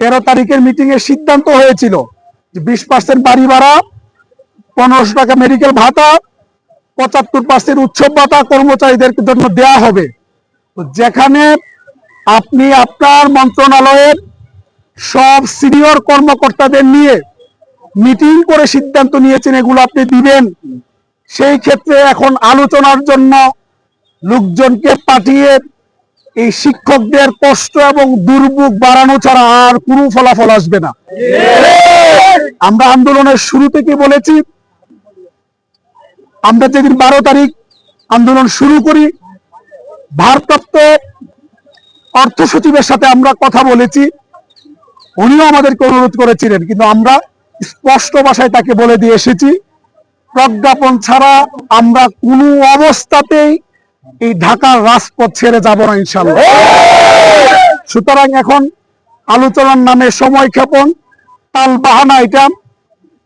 তেরো তারিখের মিটিং এর সিদ্ধান্ত হয়েছিল বিশ পার্সেন্ট বাড়ি ভাড়া, পনেরোশো টাকা মেডিকেল ভাতা, পঁচাত্তর পার্সেন্ট উৎসব ভাতা কর্মচারীদের জন্য দেয়া হবে। যেখানে আপনি আপনার মন্ত্রণালয়ের সব সিনিয়র কর্মকর্তাদের নিয়ে মিটিং করে সিদ্ধান্ত নিয়েছেন, এগুলো আপনি দিবেন। সেই ক্ষেত্রে এখন আলোচনার জন্য লোকজনকে পাঠিয়ে এই শিক্ষকদের কষ্ট এবং দুর্ভোগ বাড়ানো ছাড়া আর কোনো ফলাফল আসবে না। আমরা আন্দোলনের শুরু থেকে বলেছি, আমরা যেদিন বারো তারিখ আন্দোলন শুরু করি, ভারপ্রাপ্ত অর্থ সচিবের সাথে আমরা কথা বলেছি, উনিও আমাদেরকে অনুরোধ করেছিলেন, কিন্তু আমরা স্পষ্ট ভাষায় তাকে বলে দিয়ে এসেছি, প্রজ্ঞাপন ছাড়া আমরা কোনো অবস্থাতেই এই ঢাকার রাজপথ ছেড়ে যাব না ইনশাল্লাহ সুতরাং এখন আলোচনার নামে সময় ক্ষেপণ, তাল বাহানা এটা,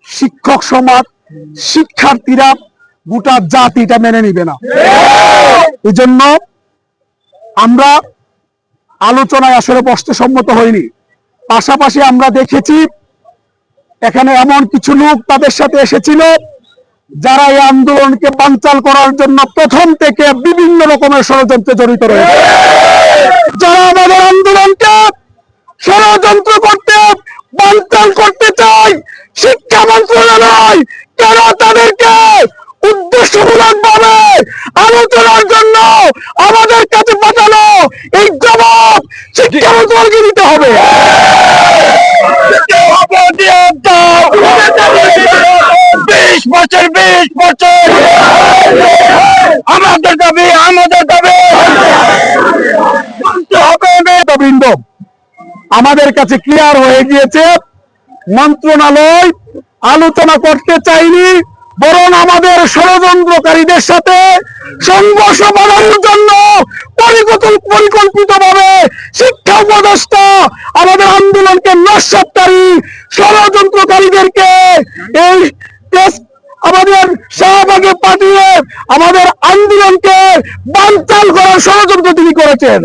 শিক্ষক সমাজ, শিক্ষার্থীরা গোটা জাতিটা মেনে নিবে না। এই জন্য আমরা আলোচনায় আসলে বসতে সম্মত হইনি। পাশাপাশি আমরা দেখেছি, এখানে এমন কিছু লোক তাদের সাথে এসেছিল যারা এই আন্দোলনকে বানচাল করার জন্য প্রথম থেকে বিভিন্ন রকমের ষড়যন্ত্রে জড়িত রয়েছে। যারা আমাদের আন্দোলনকে ষড়যন্ত্র করতে বানচাল করতে চায় শিক্ষা মন্ত্রণালয় কেন তাদেরকে উদ্দেশ্যমূলক ভাবে আলোচনার জন্য আমাদের কাছে পাঠানো এই জবাব শিক্ষা মন্ত্রণালয়কে দিতে হবে। বিশ বছর বিশ বছর আমাদের দাবি আমাদের দাবি নেতৃবৃন্দ আমাদের কাছে ক্লিয়ার হয়ে গিয়েছে। মন্ত্রণালয় আলোচনা করতে চাইনি, বরং আমাদের ষড়যন্ত্রকারীদের সাথে সংঘর্ষ বাড়ানোর জন্য পরিকল্পিত ভাবে শিক্ষা উপদেষ্টা আমাদের আন্দোলনকে নস্যকারী ষড়যন্ত্রকারীদেরকে এই টেস্ট আমাদের শাহবাগে পাঠিয়ে আমাদের আন্দোলনকে বানচাল করার ষড়যন্ত্র তিনি করেছেন।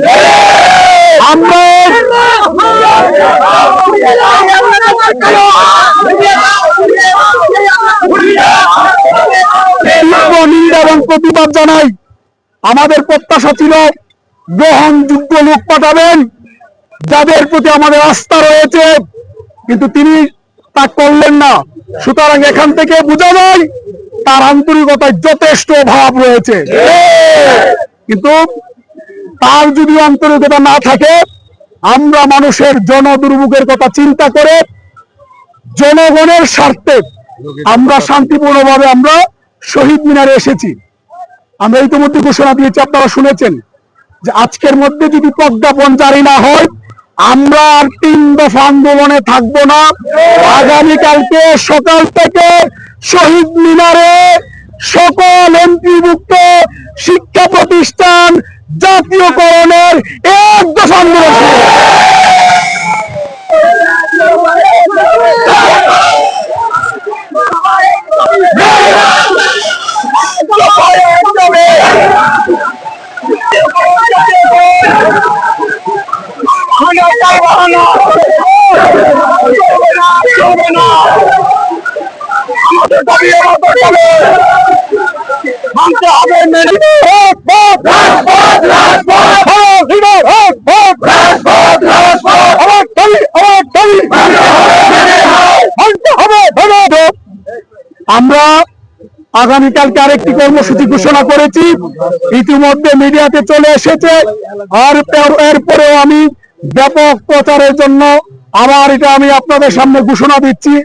প্রতিবাদ জানাই। আমাদের প্রত্যাশা ছিল গ্রহণযোগ্য লোক পাঠাবেন, যাদের প্রতি আমাদের আস্থা রয়েছে, কিন্তু তিনি তা করলেন না। সুতরাং এখান থেকে বোঝা যায় তার আন্তরিকতায় যথেষ্ট অভাব রয়েছে। কিন্তু তার যদি আন্তরিকতা না থাকে, আমরা মানুষের জনদুর্ভোগের কথা চিন্তা করে জনগণের স্বার্থে আমরা শান্তিপূর্ণভাবে আমরা শহীদ মিনারে এসেছি। আমরা ইতিমধ্যে ঘোষণা দিয়েছি, আপনারা শুনেছেন যে আজকের মধ্যে যদি প্রজ্ঞাপন জারি না হয়, আমরা আর তিন দফা আন্দোলনে থাকব না। আগামীকালকে সকাল থেকে শহীদ মিনারে মানতে হবে মেনে। রাজপথ রাজপথ। রাজপথ লিডার রাজপথ। রাজপথ রাজপথ। আমার দাবি আমার দাবি মানতে হবে মেনে আমরা আগামীকালকে আরেকটি কর্মসূচি ঘোষণা করেছি। ইতিমধ্যে মিডিয়াতে চলে এসেছে। আর পর- এরপরেও আমি ব্যাপক প্রচারের জন্য আবার এটা আমি আপনাদের সামনে ঘোষণা দিচ্ছি।